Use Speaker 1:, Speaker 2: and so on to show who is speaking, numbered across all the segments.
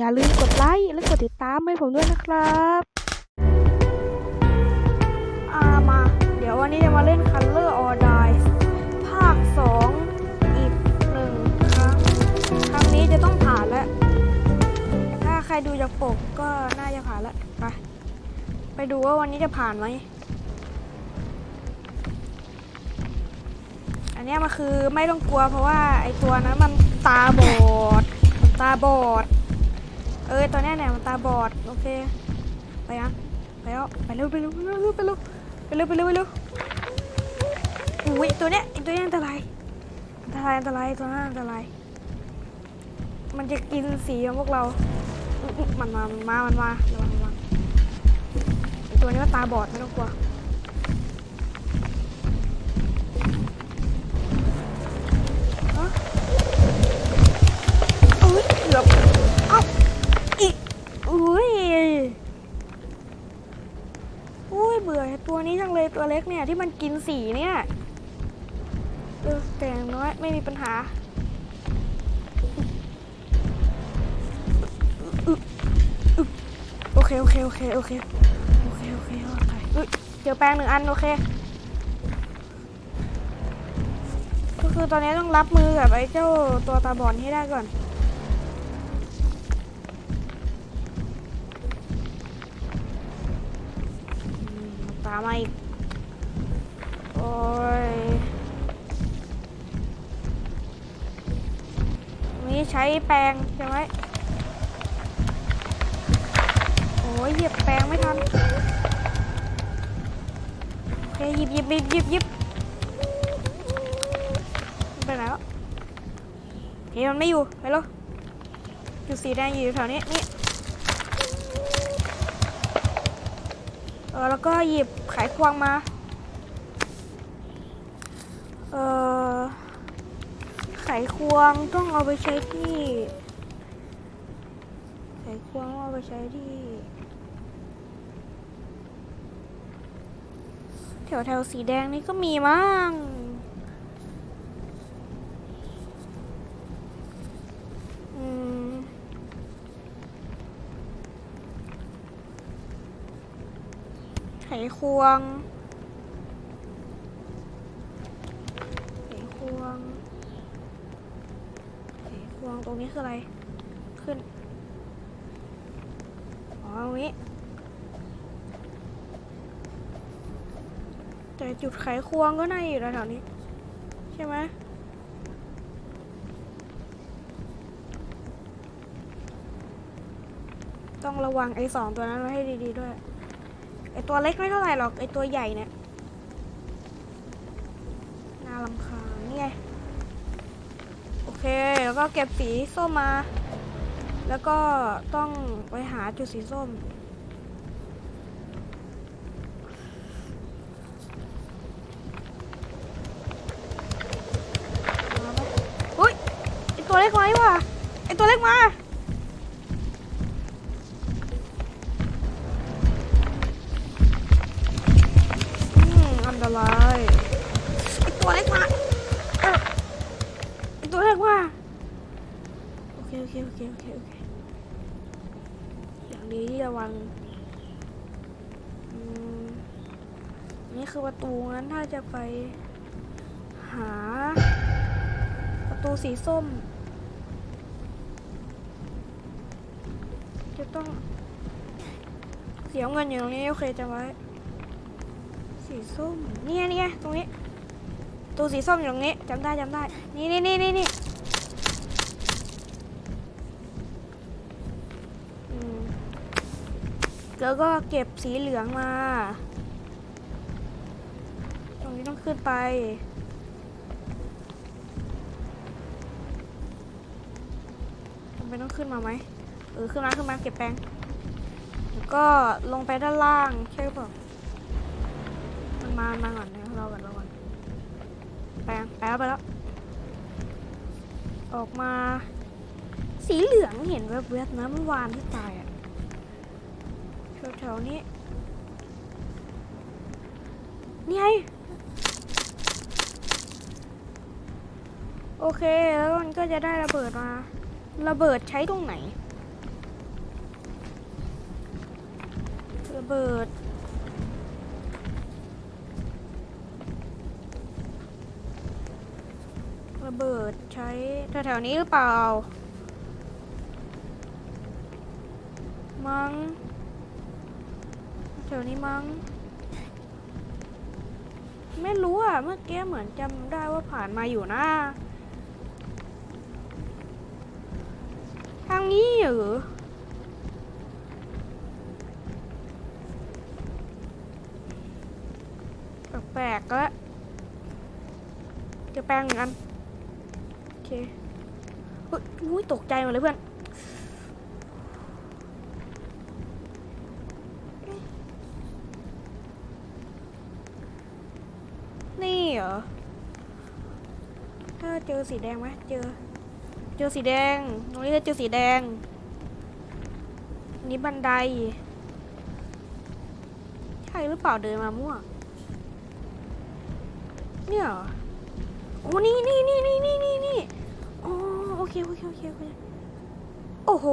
Speaker 1: อย่าลืมกดไลค์และกดติดตามให้ผมด้วยนะครับอามา เดี๋ยววันนี้จะมาเล่น Color or Die ภาค 2 อีกหนึ่งครั้ง ครั้งนี้จะต้องผ่านแล้ว ถ้าใครดูจากปกก็น่าจะผ่านแล้ว ไป ไปดูว่าวันนี้จะผ่านไหม อันนี้มันคือไม่ต้องกลัวเพราะว่าไอตัวนั้นมันตาบอด ตาบอด เออตัวเนี้เนี่ยมันตาบอดโอเคไปยังไปแล้วไปเร็วไปเร็วไปเร็วไปเร็วไปเร็วไปเร็วไปเร็วอุ้ยตัวเนี้ยตัวเนี้ยอันตรายอันตรายอันตรายตัวนั้นอันตราย มันจะกินสีของพวกเรา มันมามันมามันมาระวังระวังตัวนี้มันตาบอดไม่ต้องกลัว เนี่ยที่มันกินสีเนี่ยเออแต่อย่างน้อยไม่มีปัญหาโอเคโอเคโอเคโอเคโอเคโอเคโอเคอุ๊ยเจอแปรงหนึ่งอันโอเค ก็คือตอนนี้ต้องรับมือกับไอ้เจ้าตัวตาบอดให้ได้ก่อนตามมาอีก โอ้ยนี่ใช้แปรงใช่ไหมโอ้ยเหยียบแปรงไม่ทันโอเคหยิบหยิบหยิบหยิบหยิบไปไหนแล้วเฮ้ยมันไม่อยู่ไปแล้วอยู่สีแดงอยู่แถวนี้นี่เออแล้วก็หยิบไขควงมา ออไขควงต้องเอาไปใช้ที่ ไขควงเอาไปใช้ที่ แถวแถวสีแดงนี่ก็มีมั้งไขควง ไขควง ไขควงตรงนี้คืออะไร ขึ้น อ๋อตรงนี้แต่จุดไขควงก็น่าอยู่แถวๆนี้ ใช่ไหมต้องระวังไอ้สองตัวนั้นไว้ให้ดีๆด้วย ไอ้ตัวเล็กไม่เท่าไหร่หรอก ไอ้ตัวใหญ่เนี่ย น่ารำคาญนี่ไง โอเค แล้ว ก็เก็บสีส้มมา แล้วก็ต้องไปหาจุดสีส้ม อุ้ยไอตัวเล็กมาดีว่าไอตัวเล็กมาอืมอันตรายไอตัวเล็กมาไอตัวเล็กมา เคโอเคโอเคโอเคอย่างนี้ที่ระวังนี่คือประตูงั้นถ้าจะไปหา ประตูสีส้ม จะต้อง เสียเงินอยู่ตรงนี้โอเคจำไว้ สีส้มเนี่ยเนี่ยตรงนี้ ตัวสีส้มอยู่ตรงนี้จำได้จำได้ นี่นี่นี่นี่ แล้วก็เก็บสีเหลืองมา ตรงนี้ต้องขึ้นไป จำเป็นต้องขึ้นมาไหมเออขึ้นมาขึ้นมาเก็บแปรงแล้วก็ลงไปด้านล่างใช่ป่ะมันมามาก่อนนะรอก่อนรอก่อนไปยังไปแล้วไปแล้ว ออกมา สีเหลืองเห็นแวบๆนะเมื่อวานที่ตาย แถวๆนี้ นี่ไง โอเค แล้วมันก็จะได้ระเบิดมา ระเบิดใช้ตรงไหน ระเบิดระเบิดใช้แถวๆนี้หรือเปล่า มัง้ง แถวนี้มัง้ง ไม่รู้อะ เมื่อกี้เหมือนจำได้ว่าผ่านมาอยู่นะ ทางนี้เหรอแปลกแล้วจะแปลงเหมือนกัน โอเคเฮ้ยอุ้ยตกใจหมดเลยเพื่อน นี่ เหรอถ้าเจอสีแดงไหมเจอ เจอสีแดง ตรงนี้ถ้าเจอสีแดง นี้บันได ใช่หรือเปล่าเดินมามั่ว เนี่ยโอ้นี่นี่นี่นี่นี่นี่นี่อ๋อโอเคโอเคโอเคโอเคโอ้โห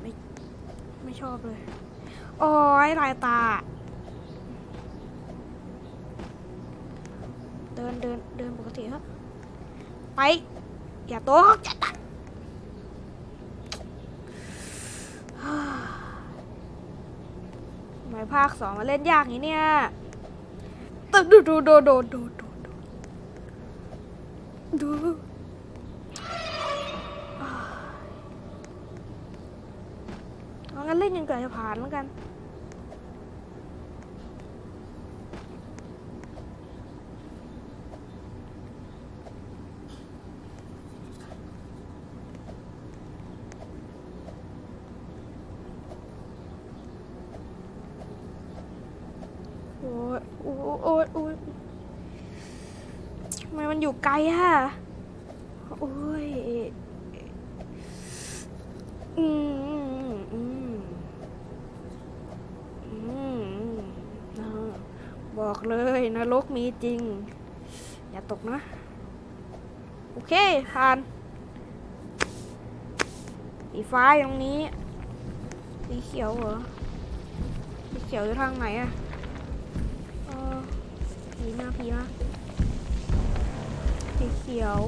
Speaker 1: ไม่ไม่ชอบเลย โอ้ยลายตา เดินเดินเดินปกติครับไป อย่าตกอย่าตัดทำไมภาคสองมาเล่นยากอย่างนี้เนี่ยตึกดูดูดูดูดูดูดูดูอ่า เอางั้นเล่นยังเกิดจะผ่านแล้วกันโอ้ยโอ้ยโอ้ยโอ้ยทำไมมันอยู่ไกลอะโอ้ย อืมอืมอืมอ่า บอกเลยนรกมีจริง อย่าตกนะ โอเคผ่านสีฟ้าตรงนี้สีเขียวเหรอสีเขียวอยู่ทางไหนอะเออผีมาผีมาสีเขียว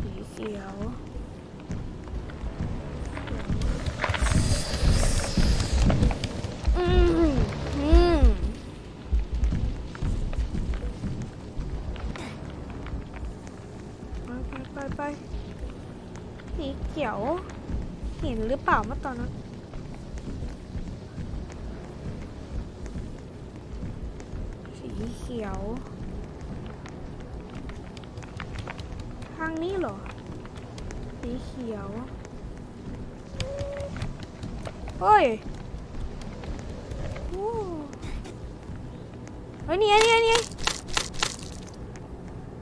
Speaker 1: สีเขียว ไปไปสีเขียว เห็นหรือเปล่าเมื่อตอนนั้นสีเขียว ทางนี้เหรอ สีเขียว เฮ้ยโอ้เฮ้ยนี่ไงนี่ไงนี่ไง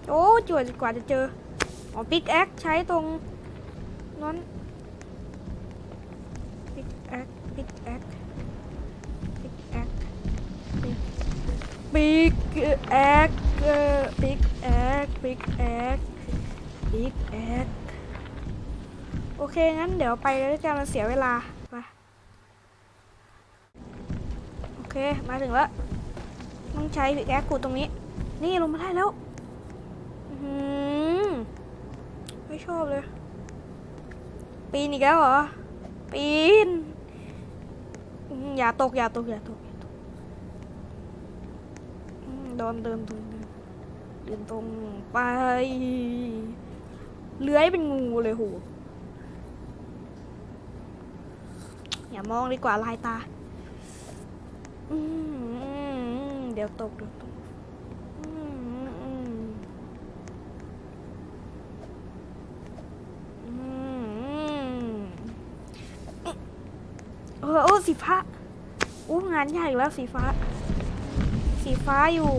Speaker 1: โอ้จวดกว่าจะเจอ อ๋อปิกแอคใช้ตรงนั้นปิกแอคปิกแอคปิกแอคปิก Big egg, uh, big egg, big egg, big egg โอเค งั้นเดี๋ยวไปเลยด้วยกันมันเสียเวลามาโอเค มาถึงแล้ว ต้องใช้ big egg กูตรงนี้ นี่ลงมาได้แล้วอื ไม่ชอบเลย ปีนอีกแล้วเหรอ ปีน อย่าตก อย่าตก อย่าตกอืมโดนเดินตรงเดินตรงไป เลื้อยเป็นงูเลยโหอย่ามองดีกว่าลายตา เดี๋ยวตกเดี๋ยวตก สีฟ้าอู้งานใหญ่แล้วสีฟ้า สีฟ้าอยู่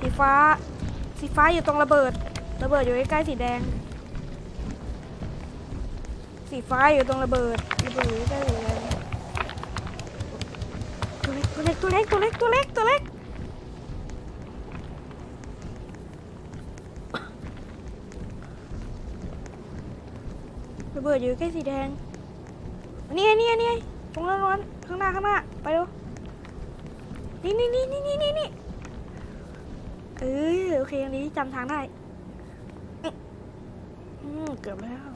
Speaker 1: สีฟ้า สีฟ้าอยู่ตรงระเบิด ระเบิดอยู่ใกล้ๆสีแดง สีฟ้าอยู่ตรงระเบิดระเบิดอยู่ใกล้สีแดงตัวเล็กตัวเล็กตัวเล็กตัวเล็กตัวเล็กระเบิดอยู่ใกล้สีแดง นี่ไงนี่ไงนี่ไงตรงนั้นตรงนั้นข้างหน้าข้างหน้าไปดูนี่นี่นี่นี่นี่นี่นี่เออโอเคอันนี้จำทางได้อืมเกือบแล้ว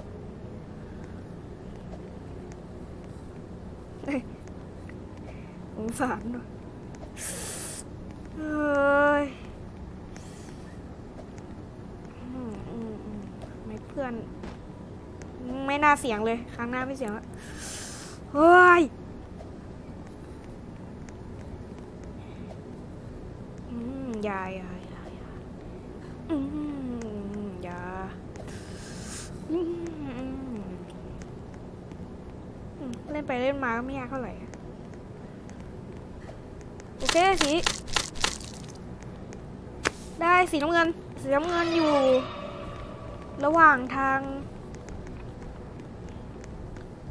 Speaker 1: เอ้ยสงสารด้วยเอ้ยไม่เพื่อน ไม่น่าเสียงเลย ครั้งหน้าไม่เสียงและ เฮ้ยอืมอย่าอย่าอย่าอย่าอย่าเล่นไปเล่นมาก็ไม่ยากเท่าไหร่ โอเคสี ได้สีน้ำเงิน สีน้ำเงินอยู่ ระหว่างทาง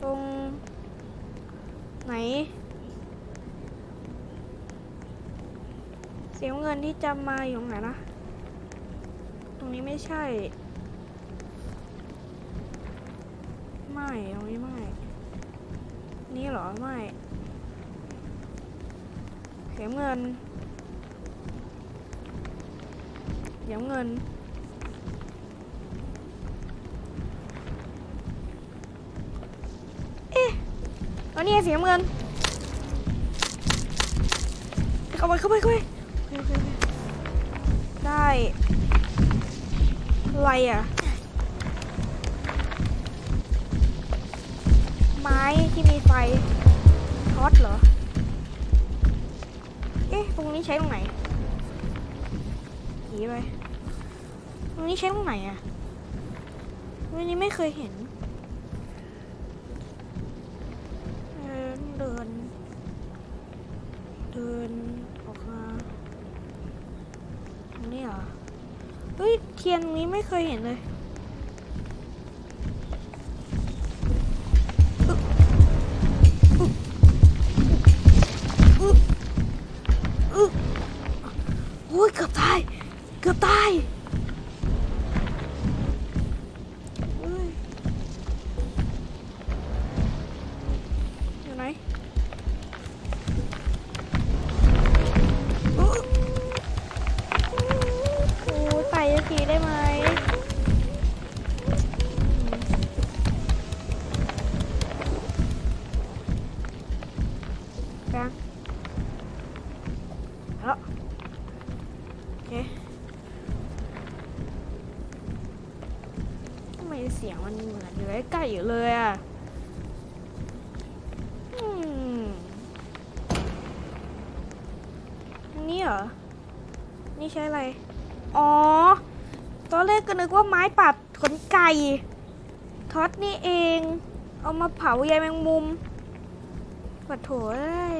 Speaker 1: ตรง ไหน เสียงเงินที่จำมาอยู่ไหนนะ ตรงนี้ไม่ใช่ ไม่ตรงนี้ไม่ นี่เหรอ ไม่ เสียงเงิน เสียงเงิน เอานี่ไงสีน้ำเงิน เข้าไปเข้าไปเข้าไปโอเคโอเคโอเคได้ อะไรอะ ไม้ที่มีไฟท็อตเหรอ เอ๊ะ ตรงนี้ใช้ตรงไหนผีไป ตรงนี้ใช้ตรงไหนอะวันนี้ไม่เคยเห็น เดินเดิน เดินออกมาตรงนี้เหรอ เฮ้ย เทียนตรงนี้ไม่เคยเห็นเลยโอ้ยเกือบตาย เกือบตาย แล้วโอเคทำไมเสียงมันเหมือนอยู่ใกล้ๆอยู่เลยอะอืมนนี้เหรอ นี่ใช้อะไร อ๋อ ตอนแรกก็นึกว่าไม้ปัดขนไก่ ท็อตนี่เอง เอามาเผาใยแมงมุมปัดโถเอ้ย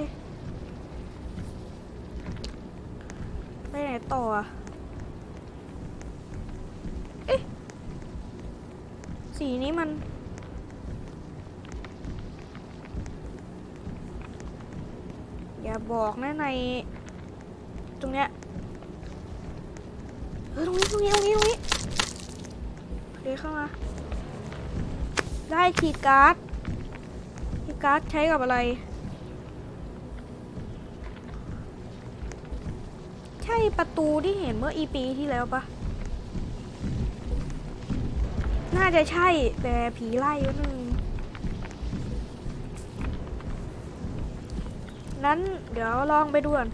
Speaker 1: ไปไหนต่ออะเอ๊ะ สีนี้มัน อย่าบอกนะใน ตรงเนี้ยเออตรงนี้ตรงนี้ตรงนี้ตรงนี้เดี๋ยวเข้ามา ได้คีย์การ์ดคีการ์ดใช้กับอะไร ช่ประตูที่เห็นเมื่ออีปีที่แล้วปะน่าจะใช่แต่ผีไล่ก็นึงนั้นเดี๋ยวลองไปดูก่อน